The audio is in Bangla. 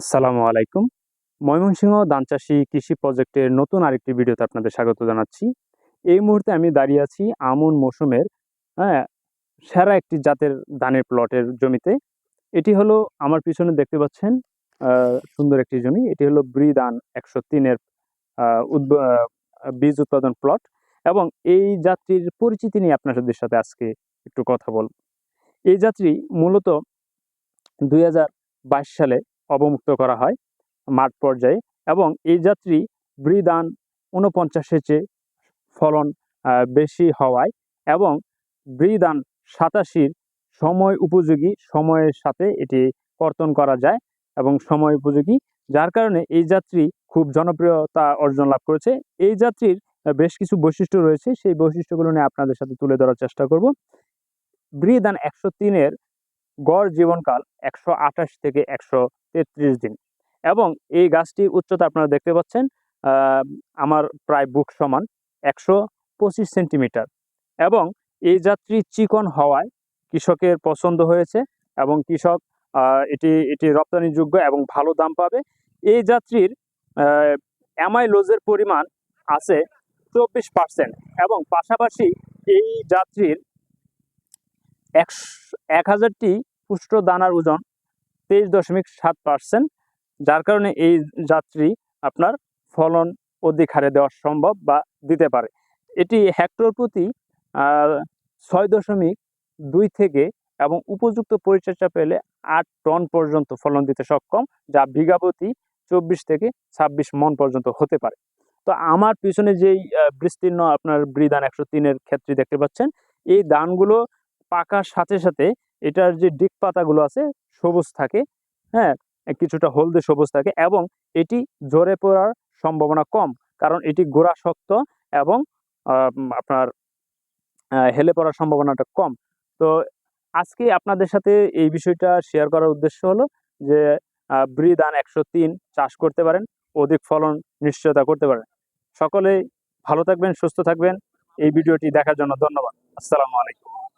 আসসালামু আলাইকুম। ময়মনসিংহ ধান চাষি কৃষি প্রজেক্টের নতুন আরেকটি ভিডিওতে আপনাদের স্বাগত জানাচ্ছি। এই মুহূর্তে আমি দাঁড়িয়ে আছি আমন মৌসুমের হ্যাঁ সেরা একটি জাতের ধানের প্লটের জমিতে। এটি হলো আমার পিছনে দেখতে পাচ্ছেন সুন্দর একটি জমি। এটি হলো ব্রি ধান একশো তিনের বীজ উৎপাদন প্লট। এবং এই যাত্রীর পরিচিতি নিয়ে আপনাদের সাথে আজকে একটু কথা বলব। এই যাত্রী মূলত দুই হাজার বাইশ সালে অবমুক্ত করা হয় মাঠ পর্যায়ে এবং এই যাত্রী বৃদান উনপঞ্চাশের চেয়ে ফলন বেশি হওয়ায় এবং বৃদান সাতাশির সময় উপযোগী সময়ের সাথে এটি কর্তন করা যায় এবং সময় উপযোগী, যার কারণে এই যাত্রী খুব জনপ্রিয়তা অর্জন লাভ করেছে। এই যাত্রীর বেশ কিছু বৈশিষ্ট্য রয়েছে, সেই বৈশিষ্ট্যগুলো নিয়ে আপনাদের সাথে তুলে ধরার চেষ্টা করব। বৃদান একশো তিনের গড় জীবনকাল একশো আঠাশ থেকে একশো তেত্রিশ দিন। এবং এই গাছটির উচ্চতা আপনারা দেখতে পাচ্ছেন আমার প্রায় বুক সমান একশো পঁচিশ সেন্টিমিটার। এবং এই যাত্রী চিকন হওয়ায় কৃষকের পছন্দ হয়েছে এবং কৃষক এটি এটি রপ্তানিযোগ্য এবং ভালো দাম পাবে। এই যাত্রীর অ্যামাইলোজের পরিমাণ আছে চব্বিশ পার্সেন্ট এবং পাশাপাশি এই যাত্রীর এক হাজারটি পুষ্ট দানার ওজন তেইশ দশমিক সাত পার্সেন্ট যার কারণে এই যাত্রী আপনার ফলন অধিক হারে দেওয়া সম্ভব বা দিতে পারে। এটি হেক্টর প্রতি ছয় দশমিক দুই থেকে এবং উপযুক্ত পরিচর্যা পেলে আট টন পর্যন্ত ফলন দিতে সক্ষম, যা বিঘা প্রতি চব্বিশ থেকে ছাব্বিশ মন পর্যন্ত হতে পারে। তো আমার পিছনে যেই বিস্তীর্ণ আপনার বৃদান একশো তিনের ক্ষেত্রে দেখতে পাচ্ছেন, এই দানগুলো পাকার সাথে সাথে এটার যে ডিক পাতাগুলো আছে, সবুজ থাকে হ্যাঁ? কিছুটা হলদে সবুজ থাকে এবং এটি ঝরে পড়ার সম্ভাবনা কম কারণ এটি গোড়া শক্ত এবং আপনার হেলে পড়ার সম্ভাবনাটা কম। তো আজকে আপনাদের সাথে এই বিষয়টা শেয়ার করার উদ্দেশ্য হলো যে ব্রি ধান একশো তিন চাষ করতে পারেন, অধিক ফলন নিশ্চয়তা করতে পারেন। সকলে ভালো থাকবেন, সুস্থ থাকবেন। এই ভিডিওটি দেখার জন্য ধন্যবাদ। আসসালামু আলাইকুম।